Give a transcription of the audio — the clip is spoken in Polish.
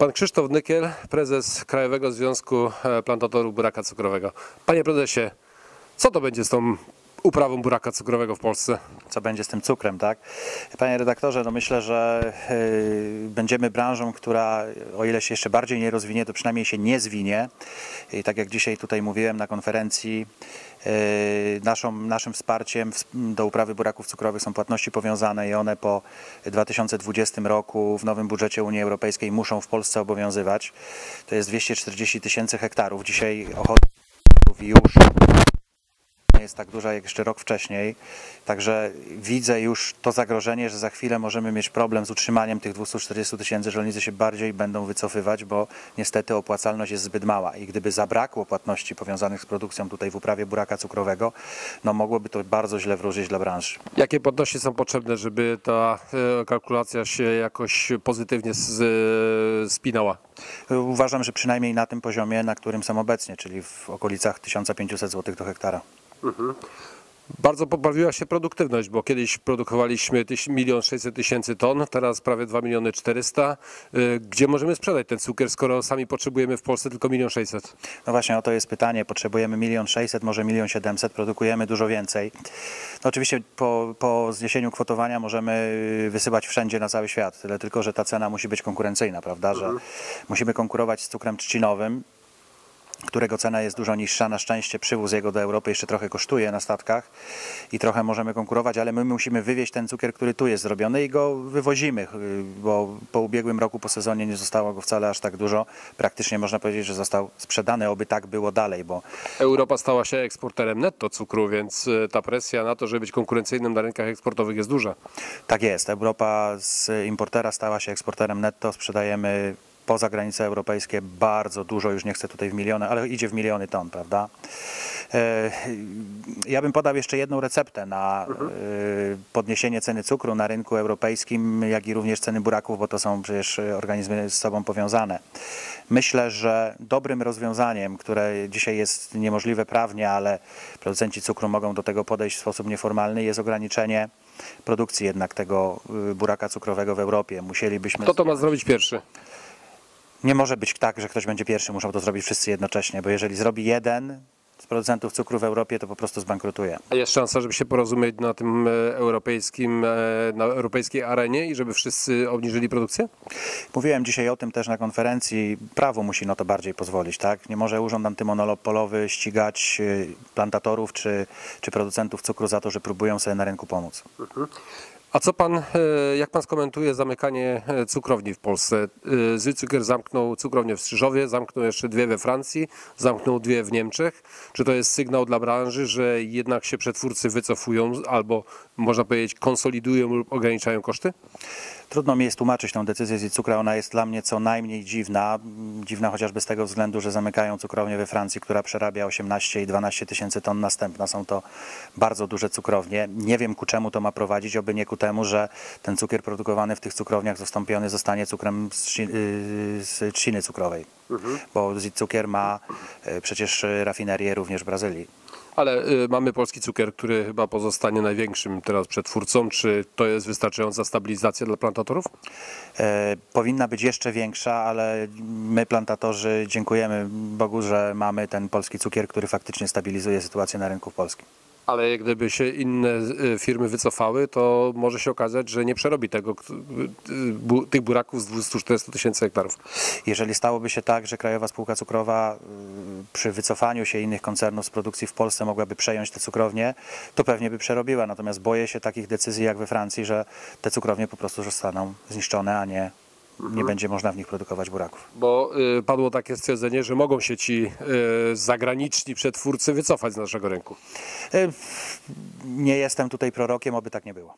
Pan Krzysztof Nykiel, prezes Krajowego Związku e, Plantatorów Buraka Cukrowego. Panie prezesie, co to będzie z tą uprawą buraka cukrowego w Polsce? Co będzie z tym cukrem, tak? Panie redaktorze, no myślę, że y, będziemy branżą, która o ile się jeszcze bardziej nie rozwinie, to przynajmniej się nie zwinie. I tak jak dzisiaj tutaj mówiłem na konferencji, y, naszą, naszym wsparciem do uprawy buraków cukrowych są płatności powiązane i one po 2020 roku w nowym budżecie Unii Europejskiej muszą w Polsce obowiązywać. To jest 240 tysięcy hektarów. Dzisiaj ochota już jest tak duża jak jeszcze rok wcześniej. Także widzę już to zagrożenie, że za chwilę możemy mieć problem z utrzymaniem tych 240 tysięcy. Rolnicy się bardziej będą wycofywać, bo niestety opłacalność jest zbyt mała. I gdyby zabrakło płatności powiązanych z produkcją tutaj w uprawie buraka cukrowego, no mogłoby to bardzo źle wróżyć dla branży. Jakie płatności są potrzebne, żeby ta e, kalkulacja się jakoś pozytywnie e, spinała? Uważam, że przynajmniej na tym poziomie, na którym są obecnie, czyli w okolicach 1500 zł do hektara. Bardzo poprawiła się produktywność, bo kiedyś produkowaliśmy 1 600 tysięcy ton, teraz prawie 2 miliony 400. E, Gdzie możemy sprzedać ten cukier, skoro sami potrzebujemy w Polsce tylko 1 600? No właśnie, o to jest pytanie. Potrzebujemy 1 600 może 1 700 produkujemy dużo więcej. No oczywiście po, po zniesieniu kwotowania możemy wysyłać wszędzie na cały świat, tyle tylko, że ta cena musi być konkurencyjna, prawda, że musimy konkurować z cukrem trzcinowym, którego cena jest dużo niższa. Na szczęście przywóz jego do Europy jeszcze trochę kosztuje na statkach i trochę możemy konkurować, ale my musimy wywieźć ten cukier, który tu jest zrobiony i go wywozimy, y, bo po ubiegłym roku, po sezonie nie zostało go wcale aż tak dużo. Praktycznie można powiedzieć, że został sprzedany, oby tak było dalej, bo Europa stała się eksporterem netto cukru, więc e, ta presja na to, żeby być konkurencyjnym na rynkach eksportowych jest duża. Tak jest. Europa z importera stała się eksporterem netto. Sprzedajemy poza granice europejskie bardzo dużo, już nie chcę tutaj w miliony, ale idzie w miliony ton, prawda? E, Ja bym podał jeszcze jedną receptę na e, podniesienie ceny cukru na rynku europejskim, jak i również ceny buraków, bo to są przecież organizmy z sobą powiązane. Myślę, że dobrym rozwiązaniem, które dzisiaj jest niemożliwe prawnie, ale producenci cukru mogą do tego podejść w sposób nieformalny, jest ograniczenie produkcji jednak tego y, buraka cukrowego w Europie. Musielibyśmy. Kto to ma zrobić pierwszy? Nie może być tak, że ktoś będzie pierwszy, muszą to zrobić wszyscy jednocześnie, bo jeżeli zrobi jeden z producentów cukru w Europie, to po prostu zbankrutuje. A Jest szansa, żeby się porozumieć na tym e, europejskim, e, na europejskiej arenie i żeby wszyscy obniżyli produkcję? Mówiłem dzisiaj o tym też na konferencji. Prawo musi na to bardziej pozwolić, tak? Nie może urząd antymonopolowy ścigać y, plantatorów czy, czy producentów cukru za to, że próbują sobie na rynku pomóc. A co pan, e, jak pan skomentuje zamykanie e, cukrowni w Polsce? E, Zy Cukier zamknął cukrownię w Strzyżowie, zamknął jeszcze dwie we Francji, zamknął dwie w Niemczech. Czy to jest sygnał dla branży, że jednak się przetwórcy wycofują albo można powiedzieć konsolidują lub ograniczają koszty? Trudno mi jest tłumaczyć tę decyzję z cukra. Ona jest dla mnie co najmniej dziwna. Dziwna chociażby z tego względu, że zamykają cukrownię we Francji, która przerabia 18 i 12 tysięcy ton następna. Są to bardzo duże cukrownie. Nie wiem ku czemu to ma prowadzić, oby nie ku temu, że ten cukier produkowany w tych cukrowniach zastąpiony zostanie cukrem z, yy, z trzciny cukrowej. Bo Zit Cukier ma yy, przecież rafinerię również w Brazylii. Ale y, mamy polski cukier, który chyba pozostanie największym teraz przetwórcą. Czy to jest wystarczająca stabilizacja dla plantatorów? E, powinna być jeszcze większa, ale my plantatorzy dziękujemy Bogu, że mamy ten polski cukier, który faktycznie stabilizuje sytuację na rynku polskim. Ale gdyby się inne y, firmy wycofały, to może się okazać, że nie przerobi tego, y, tych buraków z 240 tysięcy hektarów. Jeżeli stałoby się tak, że Krajowa Spółka Cukrowa y, przy wycofaniu się innych koncernów z produkcji w Polsce mogłaby przejąć te cukrownie, to pewnie by przerobiła. Natomiast boję się takich decyzji jak we Francji, że te cukrownie po prostu zostaną zniszczone, a nie, nie będzie można w nich produkować buraków. Bo y, padło takie stwierdzenie, że mogą się ci y, zagraniczni przetwórcy wycofać z naszego rynku. Y, Nie jestem tutaj prorokiem, oby tak nie było.